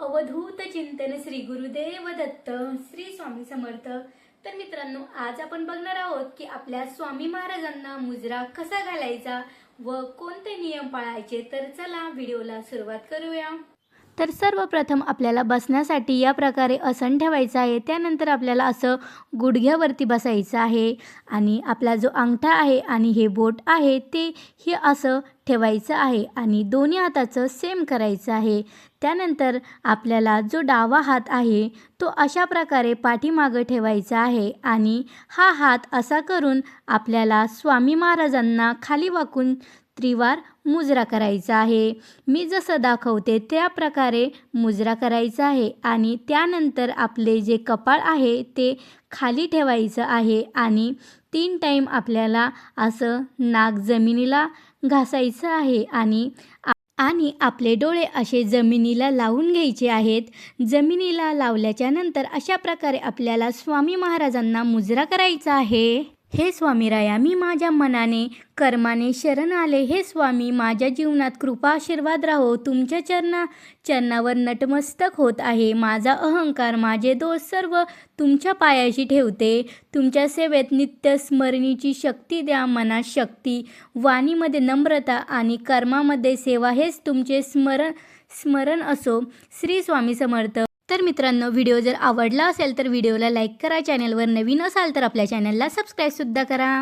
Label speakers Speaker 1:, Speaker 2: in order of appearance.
Speaker 1: अवधूत चिंतन श्री गुरुदेव दत्त श्री स्वामी समर्थ. तर मित्रांनो आज आपण बघणार आहोत की आपल्या स्वामी महाराजांना मुजरा कसा घालायचा व कोणते नियम पाळायचे. तर चला व्हिडिओला सुरुवात करूया. तर सर्वप्रथम आपल्याला बसण्यासाठी या प्रकारे आसन ठेवायचं आहे. त्यानंतर आपल्याला असं गुडघ्यावरती बसायचं आहे. आणि आपला जो अंगठा आहे आणि हे बोट आहे ते हे असं ठेवायचं आहे आणि दोन्ही हाताचं सेम करायचं आहे. त्यानंतर आपल्याला जो डावा हात आहे तो अशा प्रकारे पाठीमागं ठेवायचा आहे आणि हा हात असा करून आपल्याला स्वामी महाराजांना खाली वाकून त्रिवार मुजरा करायचा आहे. मी जसं दाखवते त्या प्रकारे मुजरा करायचा आहे आणि त्यानंतर आपले जे कपाळ आहे ते खाली ठेवायचं आहे आणि तीन टाईम आपल्याला असं नाक जमिनीला घासायचं आहे आणि आणि आपले डोळे असे जमिनीला लावून घ्यायचे आहेत. जमिनीला लावल्याच्या नंतर अशा प्रकारे आपल्याला स्वामी महाराजांना मुजरा करायचा आहे. हे स्वामी राया मी माझ्या मनाने कर्माने शरण आले. हे स्वामी माझ्या जीवनात कृपा आशीर्वाद राहो. तुमच्या चरणा चरणावर नटमस्तक होत आहे. माझा अहंकार माझे दोष सर्व तुमच्या पायाशी ठेवते. तुमच्या सेवेत नित्य स्मरणीची शक्ती द्या. मनात शक्ती वाणीमध्ये नम्रता आणि कर्मामध्ये सेवा हेच तुमचे स्मरण स्मरण असो. श्री स्वामी समर्थ. तर मित्रांनो व्हिडिओ जर आवडला असेल तर व्हिडिओला लाईक करा चॅनलवर नवीन असाल तर आपल्या चॅनलला सबस्क्राईबसुद्धा करा.